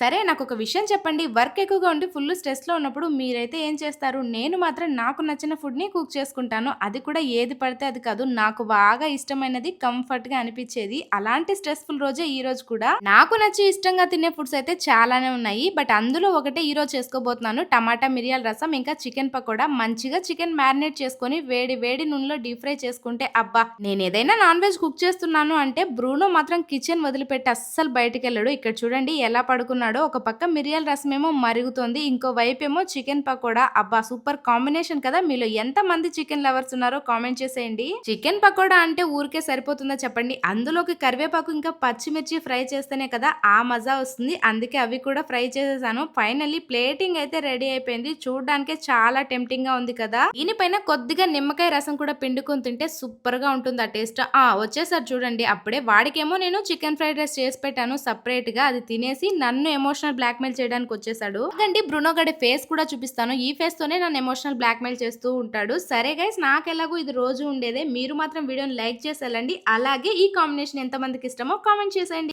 సరే నాకు ఒక విషయం చెప్పండి. వర్క్ ఎక్కువగా ఉండి ఫుల్ స్ట్రెస్లో ఉన్నప్పుడు మీరైతే ఏం చేస్తారు? నేను మాత్రం నాకు నచ్చిన ఫుడ్ని కుక్ చేసుకుంటాను. అది కూడా ఏది పడితే అది కాదు. నాకు బాగా ఇష్టమైనది కంఫర్ట్గా అనిపించేది. అలాంటి స్ట్రెస్ఫుల్ రోజే ఈ రోజు కూడా. నాకు నచ్చి ఇష్టంగా తినే ఫుడ్స్ అయితే చాలానే ఉన్నాయి. బట్ అందులో ఒకటే ఈ రోజు చేసుకోబోతున్నాను. టమాటా మిరియాల రసం ఇంకా చికెన్ పకోడా. మంచిగా చికెన్ మ్యారినేట్ చేసుకొని వేడి వేడి నూనెలో డీప్ ఫ్రై చేసుకుంటే అబ్బా! నేను ఏదైనా నాన్ వెజ్ కుక్ చేస్తున్నాను అంటే బ్రూనో మాత్రం కిచెన్ వదిలిపెట్టి అస్సలు బయటికి వెళ్ళడు ఇక్కడ చూడండి ఎలా పడుకున్నాడు. ఒక పక్క మిరియాల రసం ఏమో మరుగుతోంది ఇంకో వైపు ఏమో చికెన్ పకోడా. అబ్బా సూపర్ కాంబినేషన్ కదా! మీలో ఎంత మంది చికెన్ లవర్స్ ఉన్నారో కామెంట్ చేసేయండి. చికెన్ పకోడా అంటే ఊరికే సరిపోతుందా చెప్పండి. అందులోకి కరివేపాకు ఇంకా పచ్చిమిర్చి ఫ్రై చేస్తేనే కదా ఆ మజా వస్తుంది. అందుకే అవి కూడా ఫ్రై చేసేసాను. ఫైనల్లీ ప్లేటింగ్ అయితే రెడీ అయిపోయింది. చూడడానికి చాలా టెంప్టింగ్గా ఉంది కదా! దీనిపైన కొద్దిగా నిమ్మకాయ రసం కూడా పిండుకొని తింటే సూపర్గా ఉంటుంది ఆ టేస్ట్. ఆ వచ్చేసారి చూడండి. అప్పుడే వాడికేమో నేను చికెన్ ఫ్రైడ్ రైస్ చేసి పెట్టాను. సపరేట్గా అది తినేసి నన్ను ఎమోషనల్ బ్లాక్ మెయిల్ చేయడానికి వచ్చేసాడు. ఎందుకంటే బ్రునో గడి ఫేస్ కూడా చూపిస్తాను. ఈ ఫేస్ తోనే నన్ను ఎమోషనల్ బ్లాక్ మెయిల్ చేస్తూ ఉంటాడు. సరే గైస్ నాకు ఎలాగో ఇది రోజు ఉండేదే. మీరు మాత్రం వీడియోని లైక్ చేసేయాలండి అలాగే ఈ కాంబినేషన్ ఎంత మందికి ఇష్టమో కామెంట్ చేసేయండి.